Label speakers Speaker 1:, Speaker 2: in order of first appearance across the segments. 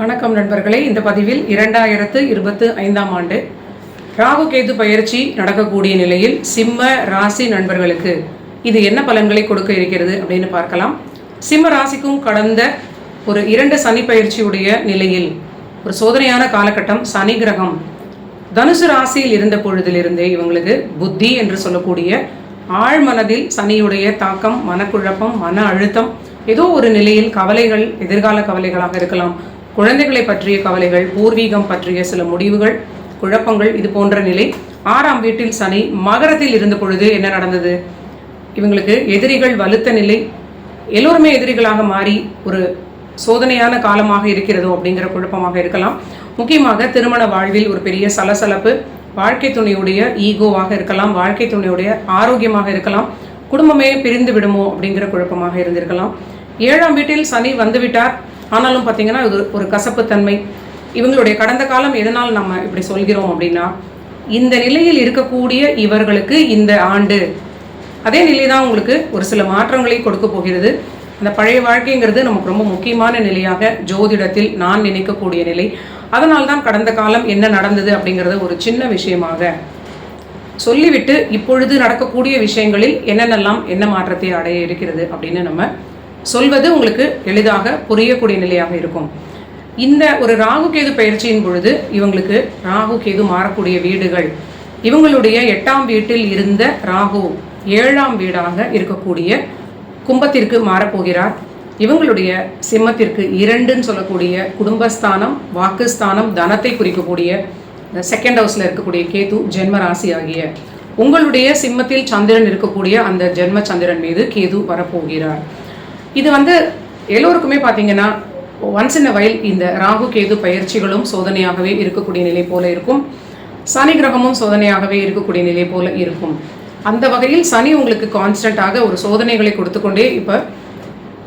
Speaker 1: வணக்கம் நண்பர்களே. இந்த பதிவில் இரண்டாயிரத்து இருபத்து ஐந்தாம் ஆண்டு ராகு கேது பயிற்சி நடக்கக்கூடிய நிலையில் சிம்ம ராசி நண்பர்களுக்கு இது என்ன பலன்களை கொடுக்க இருக்கிறது அப்படின்னு பார்க்கலாம். சிம்ம ராசிக்கும் கடந்த ஒரு இரண்டு சனி பயிற்சியுடைய நிலையில் ஒரு சோதனையான காலகட்டம் சனி கிரகம் தனுசு ராசியில் இருந்த பொழுதிலிருந்தே இவங்களுக்கு புத்தி என்று சொல்லக்கூடிய ஆழ்மனதில் சனியுடைய தாக்கம் மனக்குழப்பம் மன அழுத்தம் ஏதோ ஒரு நிலையில் கவலைகள் எதிர்கால கவலைகளாக இருக்கலாம். குழந்தைகளை பற்றிய கவலைகள் பூர்வீகம் பற்றிய சில முடிவுகள் குழப்பங்கள் இது போன்ற நிலை. ஆறாம் வீட்டில் சனி மகரத்தில் இருந்த பொழுது என்ன நடந்தது? இவங்களுக்கு எதிரிகள் வலுத்த நிலை. எல்லோருமே எதிரிகளாக மாறி ஒரு சோதனையான காலமாக இருக்கிறதோ அப்படிங்கிற குழப்பமாக இருக்கலாம். முக்கியமாக திருமண வாழ்வில் ஒரு பெரிய சலசலப்பு. வாழ்க்கை துணையுடைய ஈகோவாக இருக்கலாம். வாழ்க்கை துணையுடைய ஆரோக்கியமாக இருக்கலாம். குடும்பமே பிரிந்து விடுமோ அப்படிங்கிற குழப்பமாக இருந்திருக்கலாம். ஏழாம் வீட்டில் சனி வந்துவிட்டார். ஆனாலும் பார்த்தீங்கன்னா இது ஒரு கசப்புத்தன்மை. இவங்களுடைய கடந்த காலம் எதனால் நம்ம இப்படி சொல்கிறோம் அப்படின்னா இந்த நிலையில் இருக்கக்கூடிய இவர்களுக்கு இந்த ஆண்டு அதே நிலை தான் உங்களுக்கு ஒரு சில மாற்றங்களை கொடுக்க போகிறது. அந்த பழைய வாழ்க்கைங்கிறது நமக்கு ரொம்ப முக்கியமான நிலையாக ஜோதிடத்தில் நான் நினைக்கக்கூடிய நிலை. அதனால் தான் கடந்த காலம் என்ன நடந்தது அப்படிங்கிறத ஒரு சின்ன விஷயமாக சொல்லிவிட்டு இப்பொழுது நடக்கக்கூடிய விஷயங்களில் என்னென்னலாம் என்ன மாற்றத்தை அடைய இருக்கிறது அப்படின்னு நம்ம சொல்வது உங்களுக்கு எளிதாக புரியக்கூடிய நிலையாக இருக்கும். இந்த ஒரு ராகு கேது பயிற்சியின் பொழுது இவங்களுக்கு ராகு கேது மாறக்கூடிய வீடுகள். இவங்களுடைய எட்டாம் வீட்டில் இருந்த ராகு ஏழாம் வீடாக இருக்கக்கூடிய கும்பத்திற்கு மாறப்போகிறார். இவங்களுடைய சிம்மத்திற்கு இரண்டுன்னு சொல்லக்கூடிய குடும்பஸ்தானம் வாக்குஸ்தானம் தனத்தை குறிக்கக்கூடிய செகண்ட் ஹவுஸில் இருக்கக்கூடிய கேது ஜென்ம ராசி ஆகிய உங்களுடைய சிம்மத்தில் சந்திரன் இருக்கக்கூடிய அந்த ஜென்ம சந்திரன் மீது கேது வரப்போகிறார். இது வந்து எல்லோருக்குமே பார்த்தீங்கன்னா ஒன்ஸ் இன் வயல் இந்த ராகு கேது பயிற்சிகளும் சோதனையாகவே இருக்கக்கூடிய நிலை போல இருக்கும். சனி கிரகமும் சோதனையாகவே இருக்கக்கூடிய நிலை போல இருக்கும். அந்த வகையில் சனி உங்களுக்கு கான்ஸ்டன்டாக ஒரு சோதனைகளை கொடுத்து கொண்டே இப்போ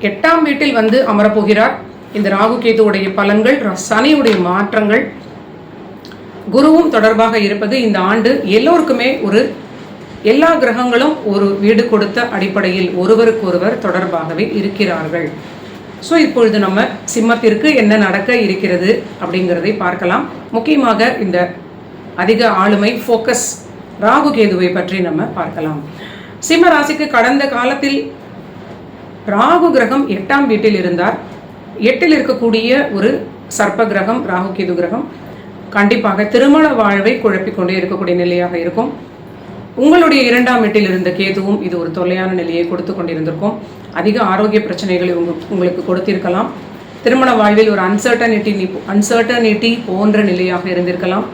Speaker 1: எட்டாம் வீட்டில் வந்து அமரப்போகிறார். இந்த ராகு கேதுவுடைய பலன்கள் ர- சனியுடைய மாற்றங்கள் குருவும் தொடர்பாக இருப்பது இந்த ஆண்டு எல்லோருக்குமே ஒரு எல்லா கிரகங்களும் ஒரு வீடு கொடுத்த அடிப்படையில் ஒருவருக்கொருவர் தொடர்பாகவே இருக்கிறார்கள். ஸோ இப்பொழுது நம்ம சிம்மத்திற்கு என்ன நடக்க இருக்கிறது அப்படிங்கிறதை பார்க்கலாம். முக்கியமாக இந்த அதிக ஆளுமை ஃபோக்கஸ் ராகு கேதுவை பற்றி நம்ம பார்க்கலாம். சிம்ம ராசிக்கு கடந்த காலத்தில் ராகு கிரகம் எட்டாம் வீட்டில் இருந்தார். எட்டில் இருக்கக்கூடிய ஒரு சர்ப்ப கிரகம் ராகு கேது கிரகம். கண்டிப்பாக திருமண வாழ்வை குழப்பிக்கொண்டே இருக்கக்கூடிய நிலையாக இருக்கும். உங்களுடைய இரண்டாம் வீட்டில் இருந்த கேதுவும் இது ஒரு தொல்லையான நிலையை கொடுத்து கொண்டிருந்திருக்கும். அதிக ஆரோக்கிய பிரச்சனைகளை உங்களுக்கு கொடுத்திருக்கலாம். திருமண வாழ்வில் ஒரு அன்சர்டனிட்டி அன்சர்டனிட்டி போன்ற நிலையாக இருந்திருக்கலாம்.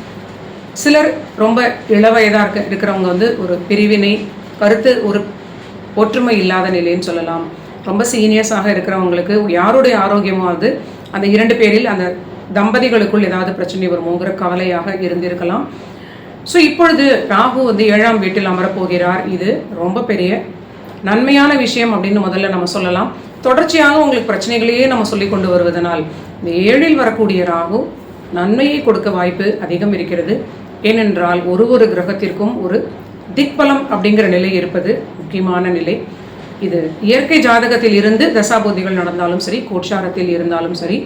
Speaker 1: சிலர் ரொம்ப இளவயதாக இருக்க இருக்கிறவங்க வந்து ஒரு பிரிவினை கருத்து ஒரு ஒற்றுமை இல்லாத நிலைன்னு சொல்லலாம். ரொம்ப சீனியர்ஸாக இருக்கிறவங்களுக்கு யாருடைய ஆரோக்கியமாவது அந்த இரண்டு பேரில் அந்த தம்பதிகளுக்குள் ஏதாவது பிரச்சனை வருமோங்கிற கவலையாக இருந்திருக்கலாம். ஸோ இப்பொழுது ராகு வந்து ஏழாம் வீட்டில் அமரப்போகிறார். இது ரொம்ப பெரிய நன்மையான விஷயம் அப்படின்னு முதல்ல நம்ம சொல்லலாம். தொடர்ச்சியாக உங்களுக்கு பிரச்சனைகளையே நம்ம சொல்லி கொண்டு வருவதனால் இந்த ஏழில் வரக்கூடிய ராகு நன்மையை கொடுக்க வாய்ப்பு அதிகம் இருக்கிறது. ஏனென்றால் ஒரு ஒரு கிரகத்திற்கும் ஒரு திக்பலம் அப்படிங்கிற நிலை இருப்பது முக்கியமான நிலை. இது இயற்கை ஜாதகத்தில் இருந்து தசாபுதிகள் நடந்தாலும் சரி கோட்சாரத்தில் இருந்தாலும் சரி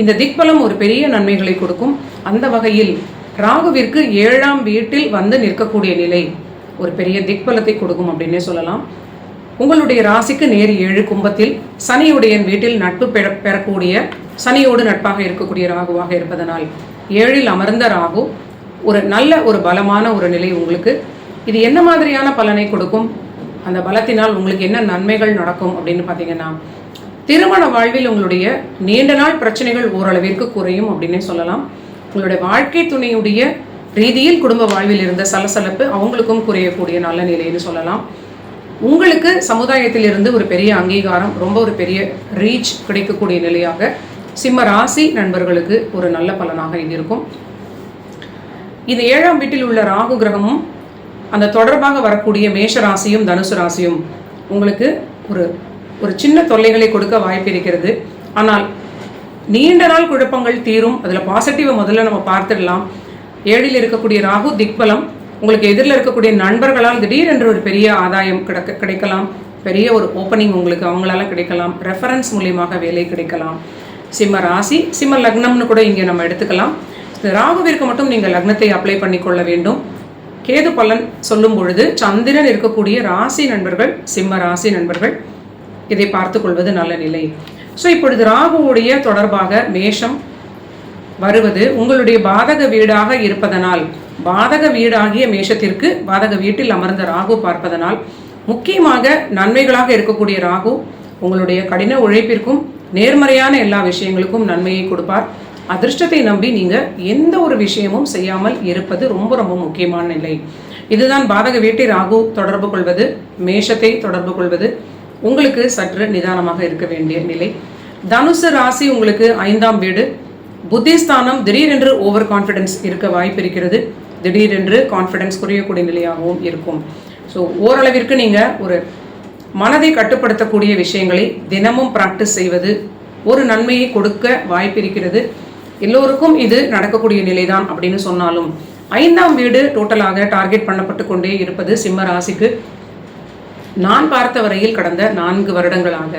Speaker 1: இந்த திக்பலம் ஒரு பெரிய நன்மைகளை கொடுக்கும். அந்த வகையில் ராகுவிற்கு ஏழாம் வீட்டில் வந்து நிற்கக்கூடிய நிலை. ஒரு பெரிய திக்பலத்தை கொடுக்கும் அப்படின்னே சொல்லலாம். உங்களுடைய ராசிக்கு நேர் ஏழு கும்பத்தில் சனியுடைய வீட்டில் நட்பு பெற பெறக்கூடிய சனியோடு நட்பாக இருக்கக்கூடிய ராகுவாக இருப்பதனால் ஏழில் அமர்ந்த ராகு ஒரு நல்ல ஒரு பலமான ஒரு நிலை உங்களுக்கு. இது என்ன மாதிரியான பலனை கொடுக்கும்? அந்த பலத்தினால் உங்களுக்கு என்ன நன்மைகள் நடக்கும் அப்படின்னு பார்த்தீங்கன்னா திருமண வாழ்வில் உங்களுடைய நீண்ட நாள் பிரச்சனைகள் ஓரளவிற்கு குறையும் அப்படின்னே சொல்லலாம். உங்களுடைய வாழ்க்கை துணையுடைய ரீதியில் குடும்ப வாழ்வில் இருந்த சலசலப்பு அவங்களுக்கும் குறையக்கூடிய நல்ல நிலைன்னு சொல்லலாம். உங்களுக்கு சமுதாயத்தில் இருந்து ஒரு பெரிய அங்கீகாரம் ரொம்ப ஒரு பெரிய ரீச் கிடைக்கக்கூடிய நிலையாக சிம்ம ராசி நண்பர்களுக்கு ஒரு நல்ல பலனாக இது இருக்கும் இது ஏழாம் வீட்டில் உள்ள ராகு கிரகமும் அந்த தொடர்பாக வரக்கூடிய மேஷ ராசியும் தனுசு ராசியும் உங்களுக்கு ஒரு ஒரு சின்ன தொல்லைகளை கொடுக்க வாய்ப்பு இருக்கிறது. ஆனால் நீண்ட நாள் குழப்பங்கள் தீரும். அதில் பாசிட்டிவை முதல்ல நம்ம பார்த்துடலாம். ஏழில் இருக்கக்கூடிய ராகு திக்பலம். உங்களுக்கு எதிரில் இருக்கக்கூடிய நண்பர்களால் திடீரென்று ஒரு பெரிய ஆதாயம் கிடைக்க கிடைக்கலாம். பெரிய ஒரு ஓப்பனிங் உங்களுக்கு அவங்களால கிடைக்கலாம். ரெஃபரன்ஸ் மூலியமாக வேலை கிடைக்கலாம். சிம்ம ராசி சிம்ம லக்னம்னு கூட இங்கே நம்ம எடுத்துக்கலாம். இந்த ராகுவிற்கு மட்டும் நீங்கள் லக்னத்தை அப்ளை பண்ணிக்கொள்ள வேண்டும். கேது பலன் சொல்லும் பொழுது சந்திரன் இருக்கக்கூடிய ராசி நண்பர்கள் சிம்ம ராசி நண்பர்கள் இதை பார்த்துக்கொள்வது நல்ல நிலை. ஸோ இப்பொழுது ராகுவுடைய தொடர்பாக மேஷம் வருவது உங்களுடைய பாதக வீடாக இருப்பதனால் பாதக வீடாகிய மேஷத்திற்கு பாதக வீட்டில் அமர்ந்த ராகு பார்ப்பதனால் முக்கியமாக நன்மைகளாக இருக்கக்கூடிய ராகு உங்களுடைய கடின உழைப்பிற்கும் நேர்மறையான எல்லா விஷயங்களுக்கும் நன்மையை கொடுப்பார். அதிர்ஷ்டத்தை நம்பி நீங்கள் எந்த ஒரு விஷயமும் செய்யாமல் இருப்பது ரொம்ப ரொம்ப முக்கியமான நிலை. இதுதான் பாதக வீட்டை ராகு தொடர்பு கொள்வது மேஷத்தை தொடர்பு கொள்வது. உங்களுக்கு சற்று நிதானமாக இருக்க வேண்டிய நிலை. தனுசு ராசி உங்களுக்கு ஐந்தாம் வீடு. புத்திஸ்தானம் திடீரென்று ஓவர் கான்ஃபிடென்ஸ் இருக்க வாய்ப்பு இருக்கிறது. திடீரென்று கான்ஃபிடென்ஸ் குறையக்கூடிய நிலையாகவும் இருக்கும். ஸோ ஓரளவிற்கு நீங்கள் ஒரு மனதை கட்டுப்படுத்தக்கூடிய விஷயங்களை தினமும் ப்ராக்டிஸ் செய்வது ஒரு நன்மையை கொடுக்க வாய்ப்பு இருக்கிறது. எல்லோருக்கும் இது நடக்கக்கூடிய நிலைதான் அப்படின்னு சொன்னாலும் ஐந்தாம் வீடு டோட்டலாக டார்கெட் பண்ணப்பட்டு கொண்டே இருப்பது சிம்ம ராசிக்கு. நான் பார்த்த வரையில் கடந்த நான்கு வருடங்களாக.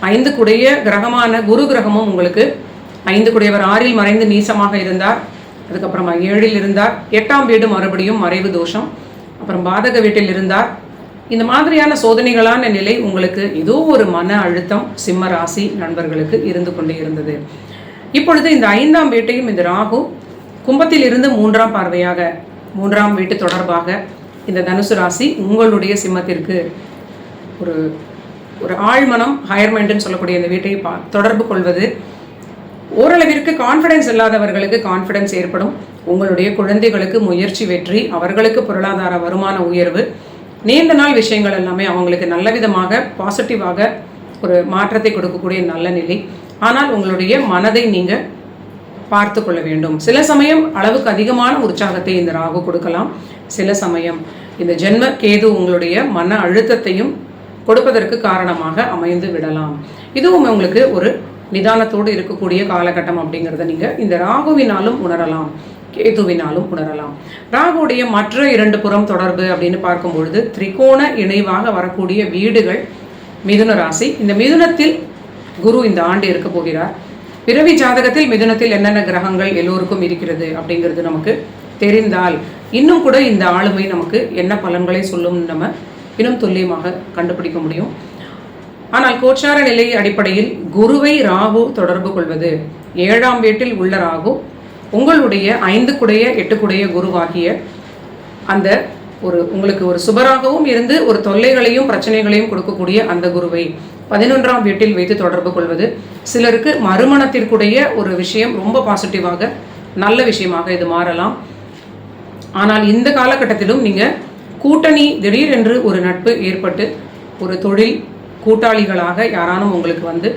Speaker 1: ஐந்து குடைய கிரகமான குரு கிரகமும் உங்களுக்கு ஐந்து குடையவர் ஆறில் மறைந்து நீசமாக இருந்தார். அதுக்கப்புறமா ஏழில் இருந்தார். எட்டாம் வீடு மறுபடியும் மறைவு தோஷம். அப்புறம் பாதக வீட்டில் இருந்தார். இந்த மாதிரியான சோதனைகளான நிலை உங்களுக்கு ஏதோ ஒரு மன அழுத்தம் சிம்ம ராசி நண்பர்களுக்கு இருந்து கொண்டே இருந்தது. இப்பொழுது இந்த ஐந்தாம் வீட்டையும் இந்த ராகு கும்பத்தில் இருந்து மூன்றாம் பார்வையாக மூன்றாம் வீட்டு தொடர்பாக இந்த தனுசு ராசி உங்களுடைய சிம்மத்திற்கு ஒரு ஒரு ஆழ்மனம் ஹையர் மைண்டுன்னு சொல்லக்கூடிய இந்த வீட்டை பா தொடர்பு கொள்வது. ஓரளவிற்கு கான்ஃபிடென்ஸ் இல்லாதவர்களுக்கு கான்ஃபிடென்ஸ் ஏற்படும். உங்களுடைய குழந்தைகளுக்கு முயற்சி வெற்றி அவர்களுக்கு பொருளாதார வருமான உயர்வு. நீண்ட நாள் விஷயங்கள் எல்லாமே அவங்களுக்கு நல்ல விதமாக பாசிட்டிவாக ஒரு மாற்றத்தை கொடுக்கக்கூடிய நல்ல நிலை. ஆனால் உங்களுடைய மனதை நீங்கள் பார்த்து கொள்ள வேண்டும். சில சமயம் அளவுக்கு அதிகமான உற்சாகத்தை இந்த ராகு கொடுக்கலாம். சில சமயம் இந்த ஜென்ம கேது உங்களுடைய மன அழுத்தத்தையும் கொடுப்பதற்கு காரணமாக அமைந்து விடலாம். இதுவும் உங்களுக்கு ஒரு நிதானத்தோடு இருக்கக்கூடிய காலகட்டம் அப்படிங்கிறத நீங்கள் இந்த ராகுவினாலும் உணரலாம் கேதுவினாலும் உணரலாம். ராகுடைய மற்ற இரண்டு புறம் தொடர்பு அப்படின்னு பார்க்கும்பொழுது திரிகோண இணைவாக வரக்கூடிய வீடுகள் மிதுன ராசி. இந்த மிதுனத்தில் குரு இந்த ஆண்டு இருக்க போகிறார். பிறவி ஜாதகத்தில் மிதுனத்தில் என்னென்ன கிரகங்கள் எல்லோருக்கும் இருக்கிறது அப்படிங்கிறது நமக்கு தெரிந்தால் இன்னும் கூட இந்த ஆளுமை நமக்கு என்ன பலன்களை சொல்லும் நம்ம இன்னும் துல்லியமாக கண்டுபிடிக்க முடியும். ஆனால் கோச்சார நிலை அடிப்படையில் குருவை ராகு தொடர்பு கொள்வது ஏழாம் வீட்டில் உள்ள ராகு உங்களுடைய ஐந்து குடைய எட்டு குடைய குருவாகிய அந்த ஒரு உங்களுக்கு ஒரு சுபராகவும் இருந்து ஒரு தொல்லைகளையும் பிரச்சனைகளையும் கொடுக்கக்கூடிய அந்த குருவை பதினொன்றாம் வீட்டில் வைத்து தொடர்பு கொள்வது. சிலருக்கு மறுமணத்திற்குடைய ஒரு விஷயம் ரொம்ப பாசிட்டிவாக நல்ல விஷயமாக இது மாறலாம். ஆனால் இந்த காலகட்டத்திலும் நீங்கள் கூட்டணி திடீரென்று ஒரு நட்பு ஏற்பட்டு ஒரு தொழில் கூட்டாளிகளாக யாரானும் உங்களுக்கு வந்து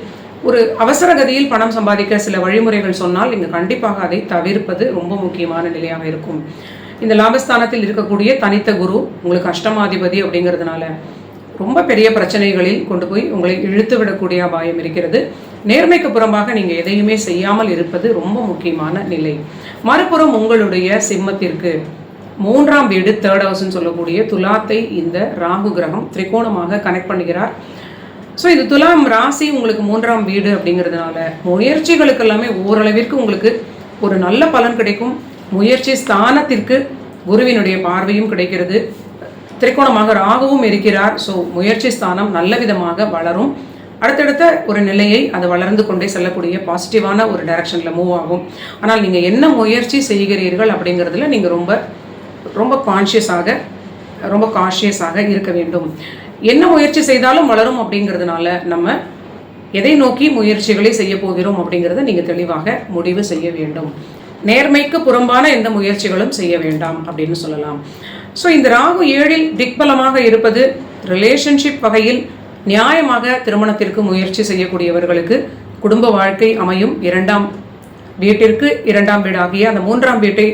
Speaker 1: ஒரு அவசர கதியில் பணம் சம்பாதிக்க சில வழிமுறைகள் சொன்னால் நீங்கள் கண்டிப்பாக அதை தவிர்ப்பது ரொம்ப முக்கியமான நிலையாக இருக்கும். இந்த லாபஸ்தானத்தில் இருக்கக்கூடிய தனித்த குரு உங்களுக்கு அஷ்டமாதிபதி அப்படிங்கிறதுனால ரொம்ப பெரிய பிரச்சனைகளில் கொண்டு போய் உங்களை இழுத்து விடக்கூடிய அபாயம் இருக்கிறது. நேர்மைக்கு புறம்பாக நீங்கள் எதையுமே செய்யாமல் இருப்பது ரொம்ப முக்கியமான நிலை. மறுபுறம் உங்களுடைய சிம்மத்திற்கு மூன்றாம் வீடு தேர்ட் ஹவுஸ்ன்னு சொல்லக்கூடிய துலாத்தை இந்த ராகு கிரகம் திரிகோணமாக கனெக்ட் பண்ணுகிறார். ஸோ இது துலாம் ராசி உங்களுக்கு மூன்றாம் வீடு அப்படிங்கிறதுனால முயற்சிகளுக்கு எல்லாமே ஓரளவிற்கு உங்களுக்கு ஒரு நல்ல பலன் கிடைக்கும். முயற்சி ஸ்தானத்திற்கு குருவினுடைய பார்வையும் கிடைக்கிறது. திரிகோணமாக ராகுவும் இருக்கிறார். ஸோ முயற்சி ஸ்தானம் நல்ல விதமாக வளரும். அடுத்தடுத்த ஒரு நிலையை அது வளர்ந்து கொண்டே செல்லக்கூடிய பாசிட்டிவான ஒரு டைரக்ஷனில் மூவ் ஆகும். ஆனால் நீங்கள் என்ன முயற்சி செய்கிறீர்கள் அப்படிங்கிறதுல நீங்கள் ரொம்ப ரொம்ப கான்ஷியஸாக ரொம்ப கான்ஷியஸாக இருக்க வேண்டும். என்ன முயற்சி செய்தாலும் வளரும் அப்படிங்கிறதுனால நம்ம எதை நோக்கி முயற்சிகளை செய்ய போகிறோம் அப்படிங்கிறத நீங்கள் தெளிவாக முடிவு செய்ய வேண்டும். நேர்மைக்கு புறம்பான எந்த முயற்சிகளும் செய்ய வேண்டாம் அப்படின்னு சொல்லலாம். ஸோ இந்த ராகு ஏழில் திக்பலமாக இருப்பது ரிலேஷன்ஷிப் வகையில் நியாயமாக திருமணத்திற்கு முயற்சி செய்யக்கூடியவர்களுக்கு குடும்ப வாழ்க்கை அமையும். இரண்டாம் வீட்டிற்கு இரண்டாம் வீடாகிய அந்த மூன்றாம் வீட்டை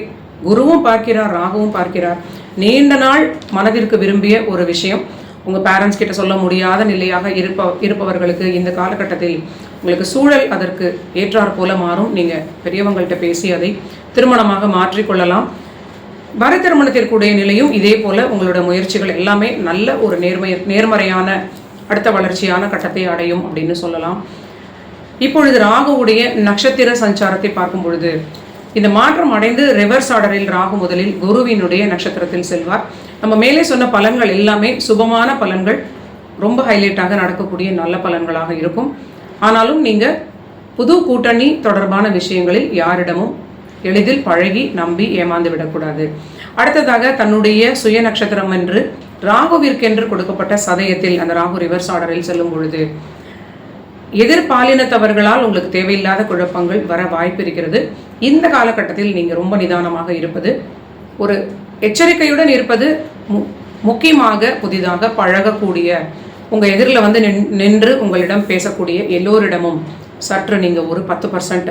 Speaker 1: குருவும் பார்க்கிறார் ராகுவும் பார்க்கிறார். நீண்ட நாள் மனதிற்கு விரும்பிய ஒரு விஷயம். உங்கள் பேரண்ட்ஸ் கிட்ட சொல்ல முடியாத நிலையாக இருப்ப இருப்பவர்களுக்கு இந்த காலகட்டத்தில் உங்களுக்கு சூழல் அதற்கு ஏற்றாற் போல மாறும். நீங்கள் பெரியவங்கள்ட்ட பேசி அதை திருமணமாக மாற்றிக்கொள்ளலாம். வர திருமணத்திற்குடைய நிலையும் இதே போல் உங்களோட முயற்சிகள் எல்லாமே நல்ல ஒரு நேர்மை நேர்மறையான அடுத்த வளர்ச்சியான கட்டத்தை அடையும் அப்படின்னு சொல்லலாம். இப்பொழுது ராகுவுடைய நட்சத்திர சஞ்சாரத்தை பார்க்கும் பொழுது இந்த மாற்றம் அடைந்து ரிவர்ஸ் ஆர்டரில் ராகு முதலில் குருவினுடைய நட்சத்திரத்தில் செல்வார். நம்ம மேலே சொன்ன பலன்கள் எல்லாமே சுபமான பலன்கள். ரொம்ப ஹைலைட்டாக நடக்கக்கூடிய நல்ல பலன்களாக இருக்கும். ஆனாலும் நீங்கள் புது கூட்டணி தொடர்பான விஷயங்களில் யாரிடமும் எளிதில் பழகி நம்பி ஏமாந்து விடக்கூடாது. அடுத்ததாக தன்னுடைய சுய நட்சத்திரம் என்று ராகுவிற்கென்று கொடுக்கப்பட்ட சதயத்தில் அந்த ராகு ரிவர்ஸ் ஆர்டரில் செல்லும் பொழுது எதிர்பாலினத்தவர்களால் உங்களுக்கு தேவையில்லாத குழப்பங்கள் வர வாய்ப்பு இருக்கிறது. இந்த காலகட்டத்தில் நீங்கள் ரொம்ப நிதானமாக இருப்பது ஒரு எச்சரிக்கையுடன் இருப்பது மு முக்கியமாக புதிதாக பழகக்கூடிய உங்கள் எதிரில் வந்து நின் நின்று உங்களிடம் பேசக்கூடிய எல்லோரிடமும் சற்று நீங்கள் ஒரு பத்து பர்சன்ட்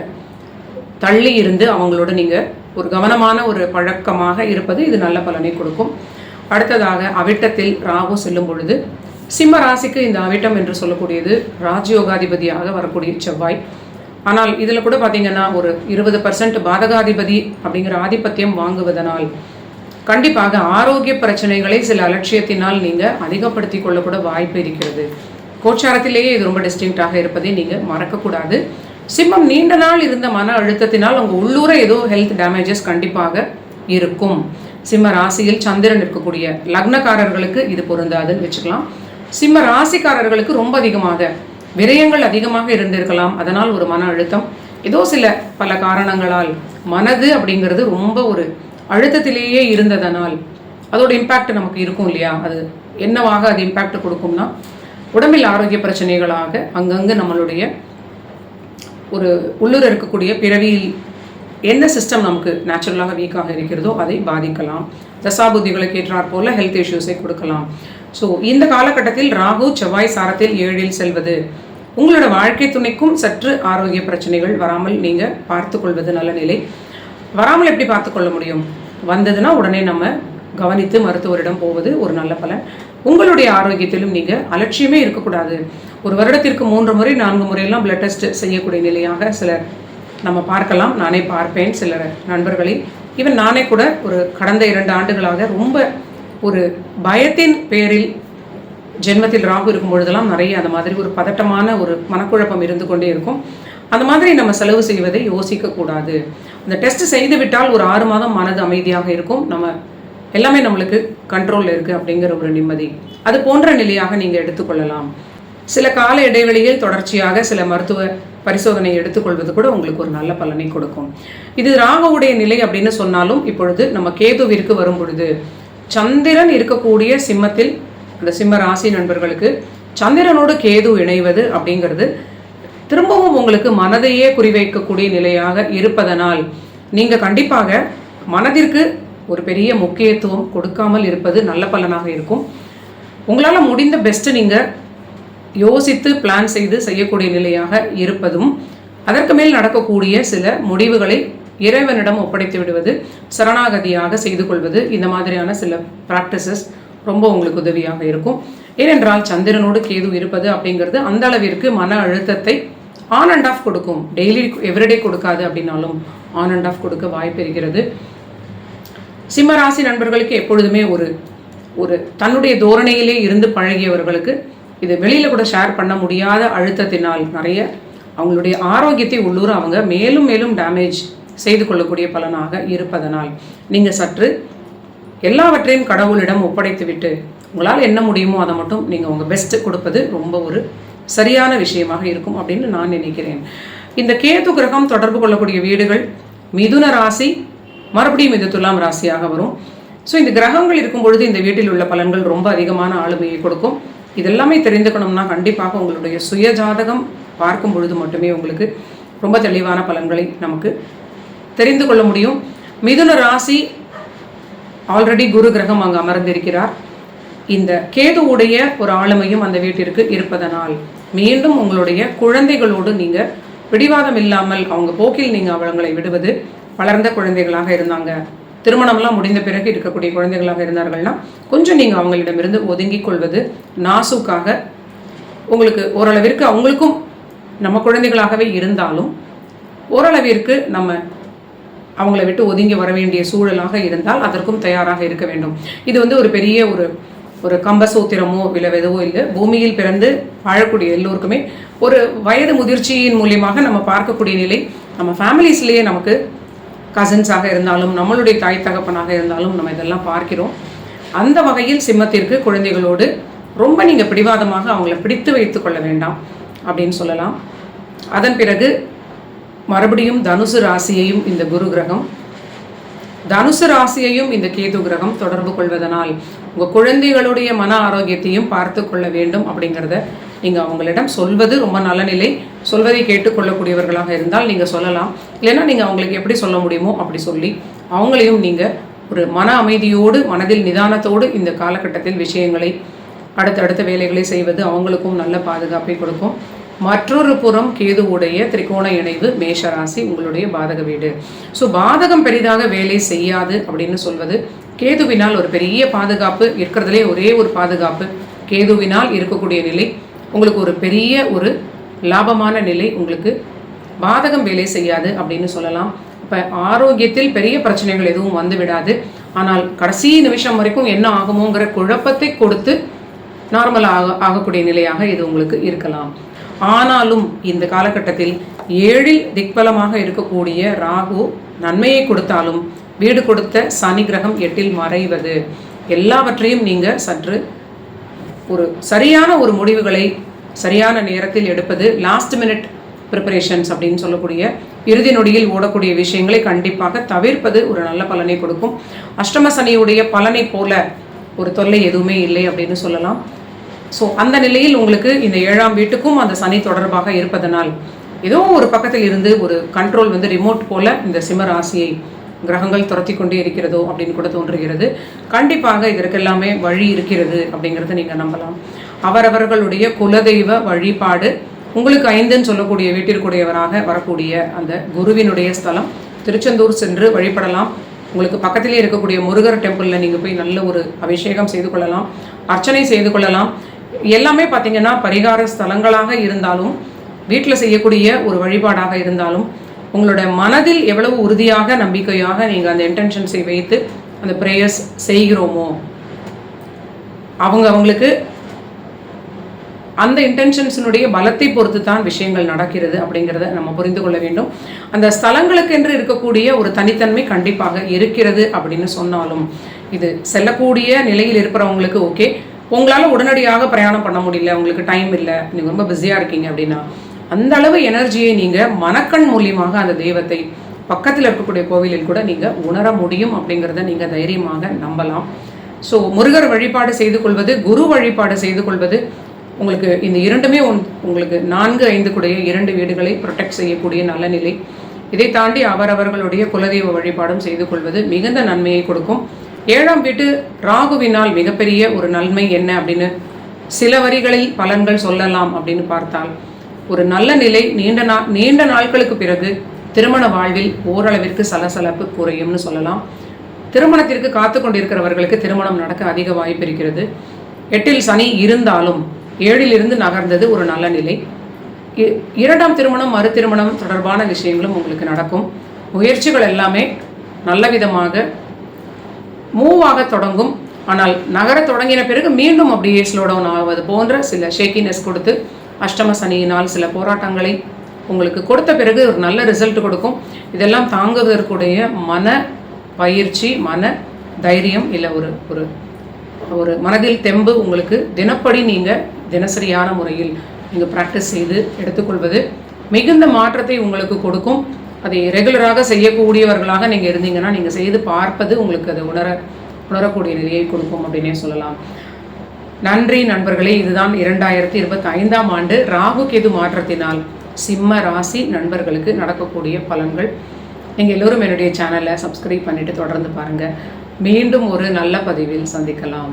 Speaker 1: தள்ளி இருந்து அவங்களோட நீங்கள் ஒரு கவனமான ஒரு பழக்கமாக இருப்பது இது நல்ல பலனை கொடுக்கும். அடுத்ததாக அவிட்டத்தில் ராகு செல்லும் பொழுது சிம்ம ராசிக்கு இந்த அவிட்டம் என்று சொல்லக்கூடியது ராஜயோகாதிபதியாக வரக்கூடிய செவ்வாய். ஆனால் இதில் கூட பார்த்தீங்கன்னா ஒரு இருபது பர்சன்ட் பாதகாதிபதி அப்படிங்கிற ஆதிபத்தியம் வாங்குவதனால் கண்டிப்பாக ஆரோக்கிய பிரச்சனைகளை சில அலட்சியத்தினால் நீங்கள் அதிகப்படுத்தி கொள்ளக்கூட வாய்ப்பு இருக்கிறது. கோச்சாரத்திலேயே இது ரொம்ப டிஸ்டிங்டாக இருப்பதை நீங்கள் மறக்கக்கூடாது. சிம்மம் நீண்ட நாள் இருந்த மன அழுத்தத்தினால் உங்கள் உள்ளூர ஏதோ ஹெல்த் டேமேஜஸ் கண்டிப்பாக இருக்கும். சிம்ம ராசியில் சந்திரன் இருக்கக்கூடிய லக்னக்காரர்களுக்கு இது பொருந்தாதுன்னு வச்சுக்கலாம். சிம்ம ராசிக்காரர்களுக்கு ரொம்ப அதிகமாக விரயங்கள் அதிகமாக இருந்திருக்கலாம். அதனால் ஒரு மன அழுத்தம். ஏதோ சில பல காரணங்களால் மனது அப்படிங்கிறது ரொம்ப ஒரு அழுத்தத்திலேயே இருந்ததனால் அதோட இம்பேக்ட் நமக்கு இருக்கும் இல்லையா? அது என்னவாக அது இம்பேக்ட் கொடுக்கும்னா உடம்பில் ஆரோக்கிய பிரச்சனைகளாக அங்கங்கே நம்மளுடைய ஒரு உள்ளூர் இருக்கக்கூடிய பிறவியில் என்ன சிஸ்டம் நமக்கு நேச்சுரலாக வீக்காக இருக்கிறதோ அதை பாதிக்கலாம். தசாபுத்திகளுக்கு ஏற்றாற் போல ஹெல்த் இஷ்யூஸை கொடுக்கலாம். ஸோ இந்த காலகட்டத்தில் ராகு செவ்வாய் சாரத்தில் ஏழில் செல்வது. உங்களோட வாழ்க்கை துணைக்கும் சற்று ஆரோக்கிய பிரச்சனைகள் வராமல் நீங்கள் பார்த்து கொள்வது நல்ல நிலை. வராமல் எப்படி பார்த்து கொள்ள முடியும்? வந்ததுன்னா உடனே நம்ம கவனித்து மருத்துவரிடம் போவது ஒரு நல்ல பலன். உங்களுடைய ஆரோக்கியத்திலும் நீங்கள் அலட்சியமே இருக்கக்கூடாது. ஒரு வருடத்திற்கு மூன்று முறை நான்கு முறையெல்லாம் பிளட் டெஸ்ட் செய்யக்கூடிய நிலையாக சிலர் நம்ம பார்க்கலாம். நானே பார்ப்பேன். சிலர் நண்பர்களை. ஈவன் நானே கூட ஒரு கடந்த இரண்டு ஆண்டுகளாக ரொம்ப ஒரு பயத்தின் பேரில் ஜென்மத்தில் ராகு இருக்கும் பொழுதெல்லாம் நிறைய அந்த மாதிரி ஒரு பதட்டமான ஒரு மனக்குழப்பம் இருந்து கொண்டே இருக்கும். அந்த மாதிரி நம்ம செலவு செய்வதை யோசிக்கக்கூடாது அந்த டெஸ்ட் செய்து விட்டால் ஒரு ஆறு மாதம் மனது அமைதியாக இருக்கும். நம்ம எல்லாமே நம்மளுக்கு கண்ட்ரோலில் இருக்குது அப்படிங்கிற ஒரு நிம்மதி. அது போன்ற நிலையாக நீங்கள் எடுத்துக்கொள்ளலாம். சில கால இடைவெளியில் தொடர்ச்சியாக சில மருத்துவ பரிசோதனை எடுத்துக்கொள்வது கூட உங்களுக்கு ஒரு நல்ல பலனை கொடுக்கும். இது ராகவுடைய நிலை அப்படின்னு சொன்னாலும் இப்பொழுது நம்ம கேதுவிற்கு வரும் பொழுது சந்திரன் இருக்கக்கூடிய சிம்மத்தில் அந்த சிம்ம ராசி நண்பர்களுக்கு சந்திரனோடு கேது இணைவது அப்படிங்கிறது திரும்பவும் உங்களுக்கு மனதையே குறிவைக்கக்கூடிய நிலையாக இருப்பதனால் நீங்கள் கண்டிப்பாக மனதிற்கு ஒரு பெரிய முக்கியத்துவம் கொடுக்காமல் இருப்பது நல்ல பலனாக இருக்கும். உங்களால் முடிந்த பெஸ்ட்டு நீங்கள் யோசித்து பிளான் செய்து செய்யக்கூடிய நிலையாக இருப்பதும் அதற்கு மேல் நடக்கக்கூடிய சில முடிவுகளை இறைவனிடம் ஒப்படைத்து விடுவது சரணாகதியாக செய்து கொள்வது இந்த மாதிரியான சில ப்ராக்டிசஸ் ரொம்ப உங்களுக்கு உதவியாக இருக்கும். ஏனென்றால் சந்திரனோடு கேது இருப்பது அப்படிங்கிறது அந்த அளவிற்கு மன அழுத்தத்தை ஆன் அண்ட் ஆஃப் கொடுக்கும். டெய்லி எவ்ரிடே கொடுக்காது அப்படின்னாலும் ஆன் அண்ட் ஆஃப் கொடுக்க வாய்ப்பு இருக்கிறது. சிம்மராசி நண்பர்களுக்கு எப்பொழுதுமே ஒரு ஒரு தன்னுடைய தோரணையிலே இருந்து பழகியவர்களுக்கு இது வெளியில் கூட ஷேர் பண்ண முடியாத அழுத்தத்தினால் நிறைய அவங்களுடைய ஆரோக்கியத்தை உள்ளூர் அவங்க மேலும் மேலும் டேமேஜ் செய்து கொள்ளக்கூடிய பலனாக இருப்பதனால் நீங்கள் சற்று எல்லாவற்றையும் கடவுளிடம் ஒப்படைத்துவிட்டு உங்களால் என்ன முடியுமோ அதை மட்டும் நீங்கள் உங்கள் பெஸ்ட்டு கொடுப்பது ரொம்ப ஒரு சரியான விஷயமாக இருக்கும் அப்படின்னு நான் நினைக்கிறேன். இந்த கேது கிரகம் தொடர்பு கொள்ளக்கூடிய வீடுகள் மிதுன ராசி மறுபடியும் இது துலாம் ராசியாக வரும். ஸோ இந்த கிரகங்கள் இருக்கும் பொழுது இந்த வீட்டில் உள்ள பலன்கள் ரொம்ப அதிகமான ஆளுமையை கொடுக்கும். இதெல்லாமே தெரிந்துக்கணும்னா கண்டிப்பாக உங்களுடைய சுய ஜாதகம் பார்க்கும் பொழுது மட்டுமே உங்களுக்கு ரொம்ப தெளிவான பலன்களை நமக்கு தெரிந்து கொள்ள முடியும். மிதுன ராசி ஆல்ரெடி குரு கிரகம் அங்கு அமர்ந்திருக்கிறார். இந்த கேதுவுடைய ஒரு ஆளுமையும் அந்த வீட்டிற்கு இருப்பதனால் மீண்டும் உங்களுடைய குழந்தைகளோடு நீங்கள் பிடிவாதம் இல்லாமல் அவங்க போக்கில் நீங்கள் அவங்களை விடுவது வளர்ந்த குழந்தைகளாக இருந்தாங்க. திருமணம்லாம் முடிந்த பிறகு இருக்கக்கூடிய குழந்தைகளாக இருந்தார்கள்னா கொஞ்சம் நீங்கள் அவங்களிடமிருந்து ஒதுங்கிக் கொள்வது நாசுக்காக உங்களுக்கு ஓரளவிற்கு அவங்களுக்கும் நம்ம குழந்தைகளாகவே இருந்தாலும் ஓரளவிற்கு நம்ம அவங்கள விட்டு ஒதுங்கி வர வேண்டிய சூழலாக இருந்தால் அதற்கும் தயாராக இருக்க வேண்டும். இது வந்து ஒரு பெரிய ஒரு ஒரு கம்பசூத்திரமோ இல்லை எதுவோ இல்லை. பூமியில் பிறந்து வாழக்கூடிய எல்லோருக்குமே ஒரு வயது முதிர்ச்சியின் மூலியமாக நம்ம பார்க்கக்கூடிய நிலை. நம்ம ஃபேமிலிஸ்லேயே நமக்கு கசின்ஸாக இருந்தாலும் நம்மளுடைய தாய் தகப்பனாக இருந்தாலும் நம்ம இதெல்லாம் பார்க்கிறோம். அந்த வகையில் சிம்மத்திற்கு குழந்தைகளோடு ரொம்ப நீங்கள் பிடிவாதமாக அவங்கள பிடித்து வைத்து கொள்ள வேண்டாம் அப்படின்னு சொல்லலாம். அதன் பிறகு மறுபடியும் தனுசு ராசியையும் இந்த குரு கிரகம் தனுசு ராசியையும் இந்த கேது கிரகம் தொடர்பு கொள்வதனால் உங்கள் குழந்தைகளுடைய மன ஆரோக்கியத்தையும் பார்த்து கொள்ள வேண்டும் அப்படிங்கிறத நீங்கள் அவங்களிடம் சொல்வது ரொம்ப நல்ல நிலை. சொல்வதை கேட்டுக்கொள்ளக்கூடியவர்களாக இருந்தால் நீங்கள் சொல்லலாம். இல்லைன்னா நீங்கள் அவங்களுக்கு எப்படி சொல்ல முடியுமோ அப்படி சொல்லி அவங்களையும் நீங்கள் ஒரு மன அமைதியோடு மனதில் நிதானத்தோடு இந்த காலகட்டத்தில் விஷயங்களை அடுத்தடுத்த வேலைகளை செய்வது அவங்களுக்கும் நல்ல பாதுகாப்பை கொடுக்கும். மற்றொரு புறம் கேதுவுடைய திரிகோண இணைவு மேஷராசி உங்களுடைய பாதக வீடு. ஸோ பாதகம் பெரிதாக வேலை செய்யாது அப்படின்னு சொல்வது கேதுவினால் ஒரு பெரிய பாதுகாப்பு இருக்கிறதுலே ஒரே ஒரு பாதுகாப்பு. கேதுவினால் இருக்கக்கூடிய நிலை உங்களுக்கு ஒரு பெரிய ஒரு லாபமான நிலை உங்களுக்கு பாதகம் வேலை செய்யாது அப்படின்னு சொல்லலாம். இப்போ ஆரோக்கியத்தில் பெரிய பிரச்சனைகள் எதுவும் வந்து விடாது. ஆனால் கடைசி நிமிஷம் வரைக்கும் என்ன ஆகுமோங்கிற குழப்பத்தை கொடுத்து நார்மலாக ஆகக்கூடிய நிலையாக இது உங்களுக்கு இருக்கலாம். ஆனாலும் இந்த காலகட்டத்தில் ஏழில் திக்பலமாக இருக்கக்கூடிய ராகு நன்மையை கொடுத்தாலும் வீடு கொடுத்த சனி கிரகம் எட்டில் மறைவது. எல்லாவற்றையும் நீங்கள் சற்று ஒரு சரியான ஒரு முடிவுகளை சரியான நேரத்தில் எடுப்பது லாஸ்ட் மினிட் ப்ரிப்பரேஷன்ஸ் அப்படின்னு சொல்லக்கூடிய இறுதி நொடியில் ஓடக்கூடிய விஷயங்களை கண்டிப்பாக தவிர்ப்பது ஒரு நல்ல பலனை கொடுக்கும். அஷ்டம சனியுடைய பலனை போல ஒரு தொல்லை எதுவுமே இல்லை அப்படின்னு சொல்லலாம். ஸோ அந்த நிலையில் உங்களுக்கு இந்த ஏழாம் வீட்டுக்கும் அந்த சனி தொடர்பாக இருப்பதனால் ஏதோ ஒரு பக்கத்தில் இருந்து ஒரு கண்ட்ரோல் வந்து ரிமோட் போல இந்த சிம்ம ராசியை கிரகங்கள் துரத்தி கொண்டே இருக்கிறதோ அப்படின்னு கூட தோன்றுகிறது. கண்டிப்பாக இதற்கெல்லாமே வழி இருக்கிறது அப்படிங்கிறத நீங்கள் நம்பலாம். அவரவர்களுடைய குலதெய்வ வழிபாடு உங்களுக்கு ஐந்துன்னு சொல்லக்கூடிய வீட்டிற்குடையவராக வரக்கூடிய அந்த குருவினுடைய ஸ்தலம். திருச்செந்தூர் சென்று வழிபடலாம். உங்களுக்கு பக்கத்திலே இருக்கக்கூடிய முருகர் டெம்பிளில் நீங்கள் போய் நல்ல ஒரு அபிஷேகம் செய்து கொள்ளலாம். அர்ச்சனை செய்து கொள்ளலாம். எல்லாமே பார்த்தீங்கன்னா பரிகார ஸ்தலங்களாக இருந்தாலும் வீட்டில் செய்யக்கூடிய ஒரு வழிபாடாக இருந்தாலும் உங்களோட மனதில் எவ்வளவு உறுதியாக நம்பிக்கையாக நீங்கள் அந்த இன்டென்ஷன்ஸை வைத்து அந்த ப்ரேயர்ஸ் செய்கிறோமோ அவங்க அவங்களுக்கு அந்த இன்டென்ஷன்ஸினுடைய பலத்தை பொறுத்து தான் விஷயங்கள் நடக்கிறது அப்படிங்கிறத நம்ம புரிந்து கொள்ள வேண்டும். அந்த ஸ்தலங்களுக்கு என்று இருக்கக்கூடிய ஒரு தனித்தன்மை கண்டிப்பாக இருக்கிறது அப்படின்னு சொன்னாலும் இது செல்லக்கூடிய நிலையில் இருக்கிறவங்களுக்கு ஓகே உங்களால் உடனடியாக பிரயாணம் பண்ண முடியல உங்களுக்கு டைம் இல்லை நீங்கள் ரொம்ப பிஸியாக இருக்கீங்க அப்படின்னா அந்த அளவு எனர்ஜியை நீங்கள் மனக்கண் மூலியமாக அந்த தெய்வத்தை பக்கத்தில் இருக்கக்கூடிய கோவிலில் கூட நீங்கள் உணர முடியும் அப்படிங்கிறத நீங்கள் தைரியமாக நம்பலாம். ஸோ முருகர் வழிபாடு செய்து கொள்வது குரு வழிபாடு செய்து கொள்வது உங்களுக்கு இந்த இரண்டுமே உங்களுக்கு நான்கு ஐந்து கூடிய இரண்டு வீடுகளை ப்ரொடெக்ட் செய்யக்கூடிய நல்ல நிலை. இதை தாண்டி அவரவர்களுடைய குலதெய்வ வழிபாடும் செய்து கொள்வது மிகுந்த நன்மையை கொடுக்கும். ஏழாம் வீட்டு ராகுவினால் மிகப்பெரிய ஒரு நன்மை என்ன அப்படின்னு சில வரிகளில் பலன்கள் சொல்லலாம் அப்படின்னு பார்த்தால் ஒரு நல்ல நிலை நீண்ட நாள் நீண்ட நாட்களுக்கு பிறகு திருமண வாழ்வில் ஓரளவிற்கு சலசலப்பு குறையும்னு சொல்லலாம். திருமணத்திற்கு காத்து கொண்டிருக்கிறவர்களுக்கு திருமணம் நடக்க அதிக வாய்ப்பு இருக்கிறது. எட்டில் சனி இருந்தாலும் ஏழில் இருந்து நகர்ந்தது ஒரு நல்ல நிலை. இரண்டாம் திருமணம் மறு திருமணம் தொடர்பான விஷயங்களும் உங்களுக்கு நடக்கும். முயற்சிகள் எல்லாமே நல்ல விதமாக மூவ் ஆக தொடங்கும். ஆனால் நகர தொடங்கின பிறகு மீண்டும் அப்படியே ஸ்லோ டவுன் ஆவது போன்ற சில ஷேக்கினஸ் கொடுத்து அஷ்டம சனியினால் சில போராட்டங்களை உங்களுக்கு கொடுத்த பிறகு ஒரு நல்ல ரிசல்ட் கொடுக்கும். இதெல்லாம் தாங்குவதற்குடைய மன பயிற்சி மன தைரியம் இல்லை ஒரு ஒரு ஒரு மனதில் தெம்பு உங்களுக்கு தினப்படி நீங்கள் தினசரியான முறையில் நீங்கள் ப்ராக்டிஸ் செய்து எடுத்துக்கொள்வது மிகுந்த மாற்றத்தை உங்களுக்கு கொடுக்கும். அதை ரெகுலராக செய்யக்கூடியவர்களாக நீங்கள் இருந்தீங்கன்னா நீங்கள் செய்து பார்ப்பது உங்களுக்கு அதை உணர உணரக்கூடிய நிலையை கொடுக்கும் அப்படின்னே சொல்லலாம். நன்றி நண்பர்களே இதுதான் இரண்டாயிரத்தி இருபத்தி ஐந்தாம் ஆண்டு ராகு கேது மாற்றத்தினால் சிம்ம ராசி நண்பர்களுக்கு நடக்கக்கூடிய பலன்கள். நீங்கள் எல்லோரும் என்னுடைய சேனலை சப்ஸ்கிரைப் பண்ணிவிட்டு தொடர்ந்து பாருங்கள் மீண்டும் ஒரு நல்ல பதிவில் சந்திக்கலாம்.